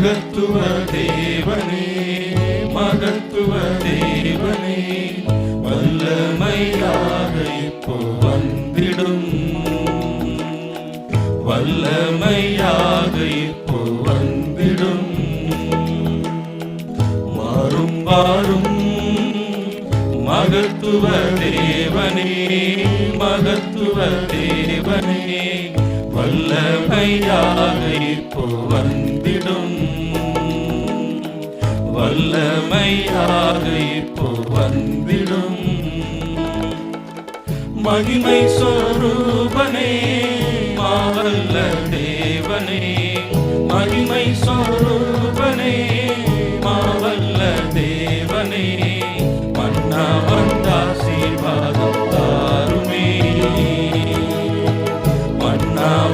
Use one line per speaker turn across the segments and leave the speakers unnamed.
மகத்துவ தேவனே மகத்துவ தேவனே வல்லமையாக இப்போ வந்திடும். வல்லமையாக இப்போ வந்திடும். மாறும் மாறும் மகத்துவ தேவனே மகத்துவ தேவனே வல்லமையாக வந்திடும். வல்லமையாக இப்போ வந்திடும். மகிமை சொரூபனே மாவல்ல தேவனே. மகிமை சொரூபனே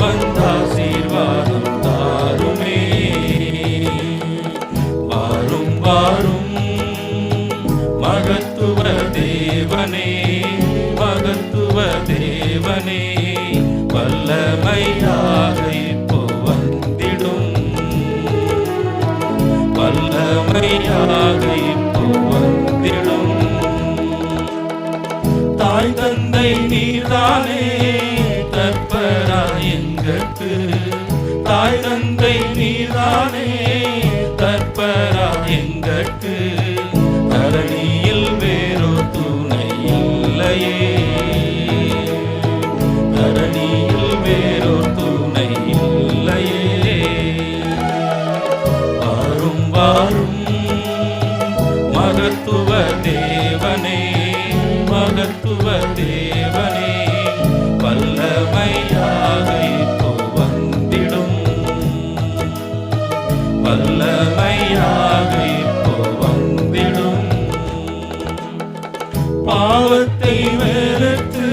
வந்தாசீர்வாதம் தாருமே. வாரும் வாரும் மகத்துவ தேவனே மகத்துவ தேவனே வல்லமையாக இப்போ வந்திடும். வல்லமையாக இப்போ வந்திடும். தாய் தந்தை நீதானே தந்தை நீர்தானே தற்பரா எங்கட்கு தரணியில் வேறோ துணை இல்லையே. தரணியில் வேறோ துணை இல்லையே. வாரும் வாரும் மகத்துவ தேவனே மகத்துவ தேவ வல்லமையாக இப்போ வந்திடும். பாவத்தை வெறுத்து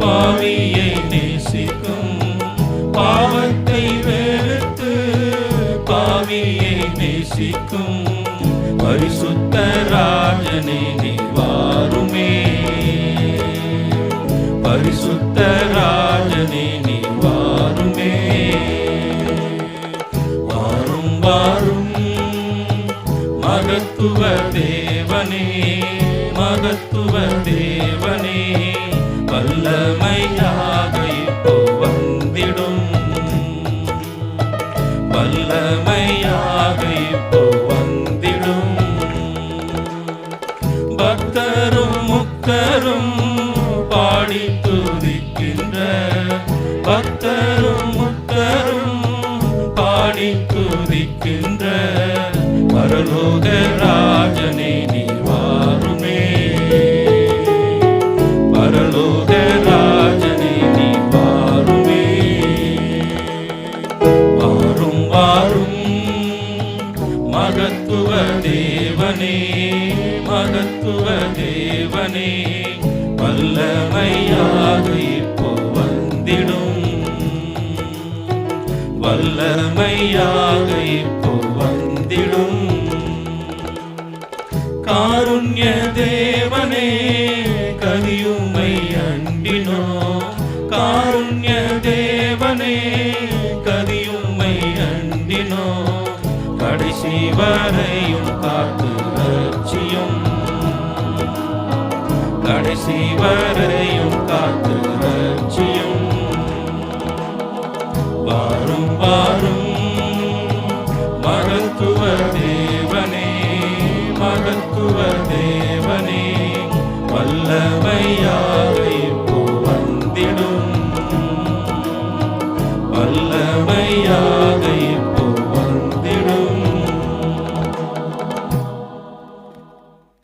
பாவியை நேசிக்கும். பாவத்தை வெறுத்து பாவியை நேசிக்கும். பரிசுத்த ராஜனே நீ வாருமே. பரிசுத்த தேவனே மகத்துவ தேவனே வல்லமையாக இப்போ வந்திடும். வல்லமையாக இப்போ வந்திடும். பக்தரும் முக்தரும் பாடித்து பரலோக ராஜனே நீ வாருமே. பரலோக ராஜனே நீ வாருமே. வாரும் வாரும் மகத்துவ தேவனே மகத்துவ தேவனே. வல்லமையாக இப்போ வந்திடும். வல்லமையாக இப்போ வந்திடும். காருண்ய தேவனே கலியுமை அன்பினோ. காருண்ய தேவனே கலியுமை அன்பினோ. கடைசி வரையும் காத்து ரட்சியும். கடைசி வரையும் காத்து தேவனே மகத்துவ